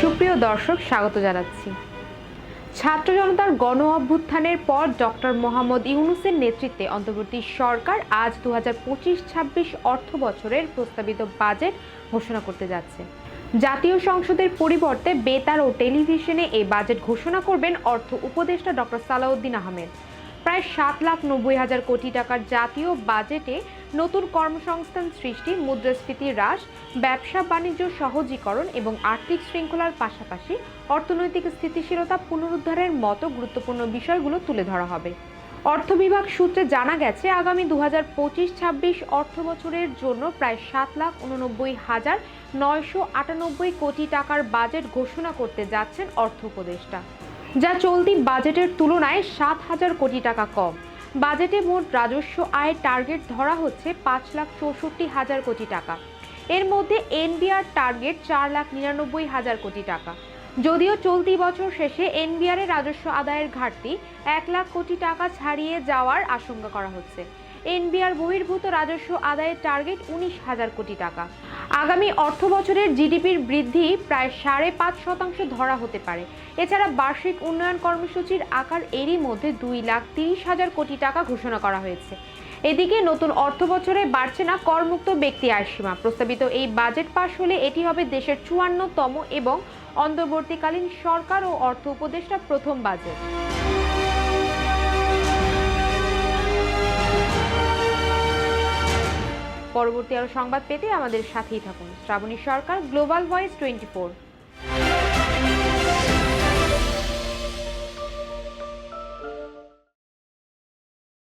সুপ্রিয় দর্শক, স্বাগত জানাচ্ছি। ছাত্র জনতার গণ অভ্যুত্থানের পর ডক্টর মোহাম্মদ ইউনুসের নেতৃত্বে অন্তর্বর্তী সরকার আজ দু হাজার পঁচিশ ছাব্বিশ অর্থ বছরের প্রস্তাবিত বাজেট ঘোষণা করতে যাচ্ছে। জাতীয় সংসদের পরিবর্তে বেতার ও টেলিভিশনে এই বাজেট ঘোষণা করবেন অর্থ উপদেষ্টা ডক্টর সালাউদ্দিন আহমেদ। প্রায় সাত লাখ নব্বই হাজার কোটি টাকার জাতীয় বাজেটে নতুন কর্মসংস্থান সৃষ্টি মুদ্রাস্ফীতি হ্রাস, ব্যবসা বাণিজ্য সহজীকরণ এবং আর্থিক শৃঙ্খলার পাশাপাশি অর্থনৈতিক স্থিতিশীলতা পুনরুদ্ধারের মতো গুরুত্বপূর্ণ বিষয়গুলো তুলে ধরা হবে। অর্থ বিভাগ সূত্রে জানা গেছে, আগামী দু হাজার পঁচিশ ছাব্বিশ অর্থ বছরের জন্য প্রায় সাত লাখ উননব্বই হাজার নয়শো আটানব্বই কোটি টাকার বাজেট ঘোষণা করতে যাচ্ছেন অর্থ উপদেষ্টা। যা চলতি বাজেটের তুলনায় সাত হাজার কোটি টাকা কম। বাজেটে মোট রাজস্ব আয়ের টার্গেট ধরা হচ্ছে পাঁচ লাখ চৌষট্টি হাজার কোটি টাকা। এর মধ্যে এনবিআর টার্গেট চার লাখ নিরানব্বই হাজার কোটি টাকা। যদিও চলতি বছর শেষে এনবিআর এর রাজস্ব আদায়ের ঘাটতি এক লাখ কোটি টাকা ছাড়িয়ে যাওয়ার আশঙ্কা করা হচ্ছে। এনবিআর বহির্ভূত রাজস্ব আদায়ের টার্গেট উনিশ হাজার কোটি টাকা। আগামী অর্থ বছরের জিডিপির বৃদ্ধি প্রায় সাড়ে পাঁচ শতাংশ ধরা হতে পারে। এছাড়া বার্ষিক উন্নয়ন কর্মসূচির আকার এরই মধ্যে দুই লাখ তিরিশ হাজার কোটি টাকা ঘোষণা করা হয়েছে। এদিকে নতুন অর্থ বছরে বাড়ছে না করমুক্ত ব্যক্তি আয় সীমা। প্রস্তাবিত এই বাজেট পাশ হলে এটি হবে দেশের চুয়ান্নতম এবং অন্তর্বর্তীকালীন সরকার ও অর্থ উপদেষ্টা প্রথম বাজেট। পরবর্তী আরও সংবাদ পেতে আমাদের সাথেই থাকুন। Shrabani Sarkar global voice twenty